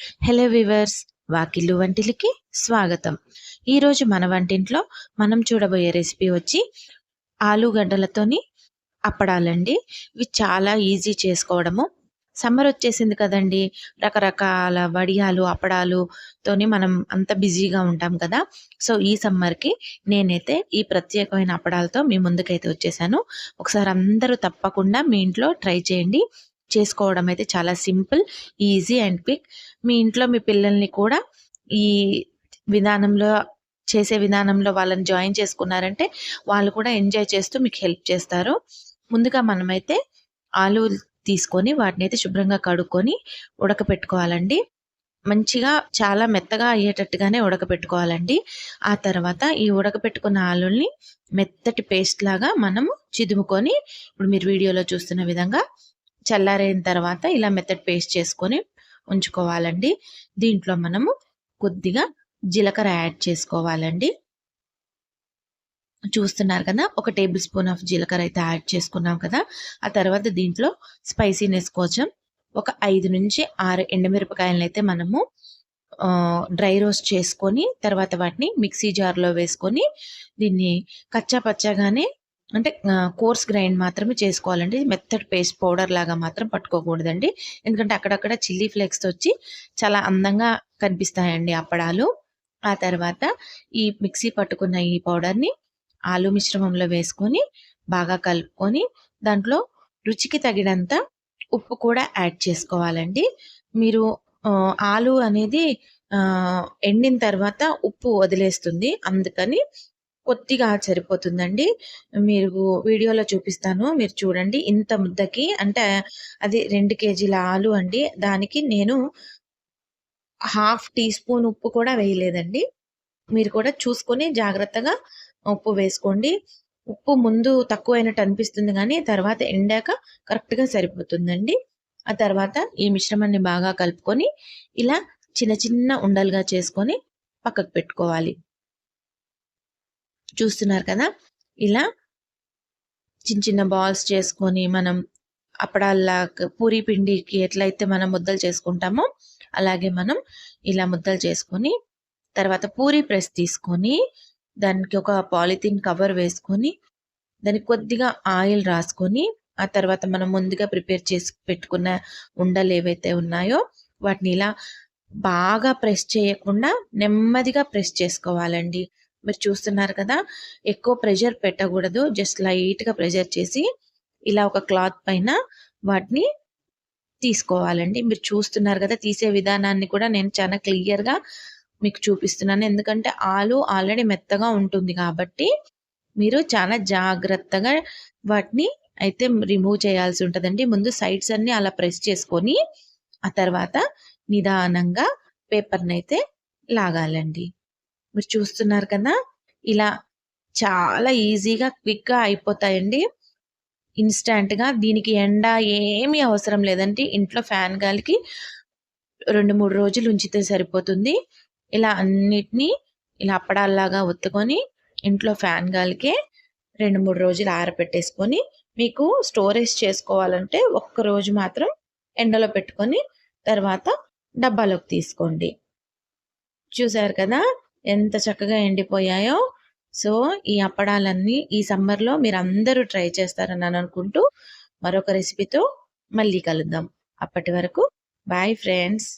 Hello viewers వాకిల్లు వంటిలకి స్వాగతం. ఈరోజు మన వంటింట్లో మనం చూడబోయే రెసిపీ వచ్చి ఆలుగడ్డలతోని అప్పడాలండి. ఇవి చాలా ఈజీ చేసుకోవడము. సమ్మర్ వచ్చేసింది కదండి. రకరకాల వడియాలు అప్పడాలుతోని మనం అంత బిజీగా ఉంటాం కదా. సో ఈ సమ్మర్కి నేనైతే ఈ ప్రత్యేకమైన అప్పడాలతో మీ ముందుకైతే వచ్చేసాను. ఒకసారి అందరూ తప్పకుండా మీ ఇంట్లో ట్రై చేయండి. చేసుకోవడం అయితే చాలా సింపుల్ ఈజీ అండ్ క్విక్. మీ ఇంట్లో మీ పిల్లల్ని కూడా ఈ విధానంలో చేసే విధానంలో వాళ్ళని జాయిన్ చేసుకున్నారంటే వాళ్ళు కూడా ఎంజాయ్ చేస్తూ మీకు హెల్ప్ చేస్తారు. ముందుగా మనమైతే ఆలు తీసుకొని వాటిని అయితే శుభ్రంగా కడుక్కొని ఉడకపెట్టుకోవాలండి. మంచిగా చాలా మెత్తగా అయ్యేటట్టుగానే ఉడకపెట్టుకోవాలండి. ఆ తర్వాత ఈ ఉడకపెట్టుకున్న ఆలుల్ని మెత్తటి పేస్ట్ లాగా మనము చిదుముకొని ఇప్పుడు మీరు వీడియోలో చూస్తున్న విధంగా చల్లారైన తర్వాత ఇలా మెత్తటి పేస్ట్ చేసుకొని ఉంచుకోవాలండి. దీంట్లో మనము కొద్దిగా జీలకర్ర యాడ్ చేసుకోవాలండి. చూస్తున్నారు కదా ఒక టేబుల్ స్పూన్ ఆఫ్ జీలకర్ర అయితే యాడ్ చేసుకున్నాం కదా ఆ తర్వాత దీంట్లో స్పైసీనెస్ కోసం ఒక ఐదు నుంచి ఆరు ఎండుమిరపకాయలను అయితే మనము డ్రై రోస్ట్ చేసుకొని తర్వాత వాటిని మిక్సీ జార్లో వేసుకొని దీన్ని కచ్చా పచ్చగానే అంటే కోర్స్ గ్రైండ్ మాత్రమే చేసుకోవాలండి. మెత్తడ్ పేస్ట్ పౌడర్ లాగా మాత్రం పట్టుకోకూడదండి. ఎందుకంటే అక్కడక్కడ చిల్లీ ఫ్లేక్స్ వచ్చి చాలా అందంగా కనిపిస్తాయండి అప్పడాలు ఆ తర్వాత ఈ మిక్సీ పట్టుకున్న ఈ పౌడర్ని ఆలు మిశ్రమంలో వేసుకొని బాగా కలుపుకొని దాంట్లో రుచికి తగినంత ఉప్పు కూడా యాడ్ చేసుకోవాలండి. మీరు ఆలు అనేది ఎండిన తర్వాత ఉప్పు వదిలేస్తుంది. అందుకని కొద్దిగా సరిపోతుందండి. మీరు వీడియోలో చూపిస్తాను. మీరు చూడండి. ఇంత ముద్దకి అంటే అది రెండు కేజీల ఆలు అండి. దానికి నేను హాఫ్ టీ స్పూన్ ఉప్పు కూడా వేయలేదండి. మీరు కూడా చూసుకొని జాగ్రత్తగా ఉప్పు వేసుకోండి. ఉప్పు ముందు తక్కువైనట్టు అనిపిస్తుంది కానీ తర్వాత ఎండాక కరెక్ట్గా సరిపోతుందండి. ఆ తర్వాత ఈ మిశ్రమాన్ని బాగా కలుపుకొని ఇలా చిన్న చిన్న ఉండలుగా చేసుకొని పక్కకు పెట్టుకోవాలి. చూస్తున్నారు కదా? ఇలా చిన్న చిన్న బాల్స్ చేసుకొని మనం అప్పడాల్లా పూరి పిండికి ఎట్లయితే మనం ముద్దలు చేసుకుంటామో అలాగే మనం ఇలా ముద్దలు చేసుకొని తర్వాత పూరి ప్రెస్ తీసుకొని దానికి ఒక పాలిథిన్ కవర్ వేసుకొని దానికి కొద్దిగా ఆయిల్ రాసుకొని ఆ తర్వాత మనం ముందుగా ప్రిపేర్ చేసి పెట్టుకున్న ఉండలు ఏవైతే ఉన్నాయో వాటిని ఇలా బాగా ప్రెస్ చేయకుండా నెమ్మదిగా ప్రెస్ చేసుకోవాలండి. మీరు చూస్తున్నారు కదా ఎక్కువ ప్రెషర్ పెట్టకూడదు. జస్ట్ లైట్గా ప్రెషర్ చేసి ఇలా ఒక క్లాత్ పైన వాటిని తీసుకోవాలండి. మీరు చూస్తున్నారు కదా తీసే విధానాన్ని కూడా నేను చాలా క్లియర్గా మీకు చూపిస్తున్నాను. ఎందుకంటే ఆలు ఆల్రెడీ మెత్తగా ఉంటుంది కాబట్టి మీరు చాలా జాగ్రత్తగా వాటిని అయితే రిమూవ్ చేయాల్సి ఉంటుందండి. ముందు సైడ్స్ అన్ని అలా ప్రెస్ చేసుకొని ఆ తర్వాత నిదానంగా పేపర్ని అయితే లాగాలండి. మీరు చూస్తున్నారు కదా ఇలా చాలా ఈజీగా క్విక్గా అయిపోతాయండి. ఇన్స్టాంట్గా దీనికి ఎండ ఏమీ అవసరం లేదండి. ఇంట్లో ఫ్యాన్ గాలికి రెండు మూడు రోజులు ఉంచితే సరిపోతుంది. ఇలా అన్నిటినీ ఇలా అప్పడాల్లాగా ఒత్తుకొని ఇంట్లో ఫ్యాన్ గాలికే రెండు మూడు రోజులు ఆరపెట్టేసుకొని మీకు స్టోరేజ్ చేసుకోవాలంటే ఒక్క రోజు మాత్రం ఎండలో పెట్టుకొని తర్వాత డబ్బాలోకి తీసుకోండి. చూసారు కదా ఎంత చక్కగా ఎండిపోయాయో. సో ఈ అప్పడాలన్నీ ఈ సమ్మర్లో మీరు అందరూ ట్రై చేస్తారని అనుకుంటూ మరొక రెసిపీతో మళ్ళీ కలుద్దాం. అప్పటి వరకు బాయ్ ఫ్రెండ్స్.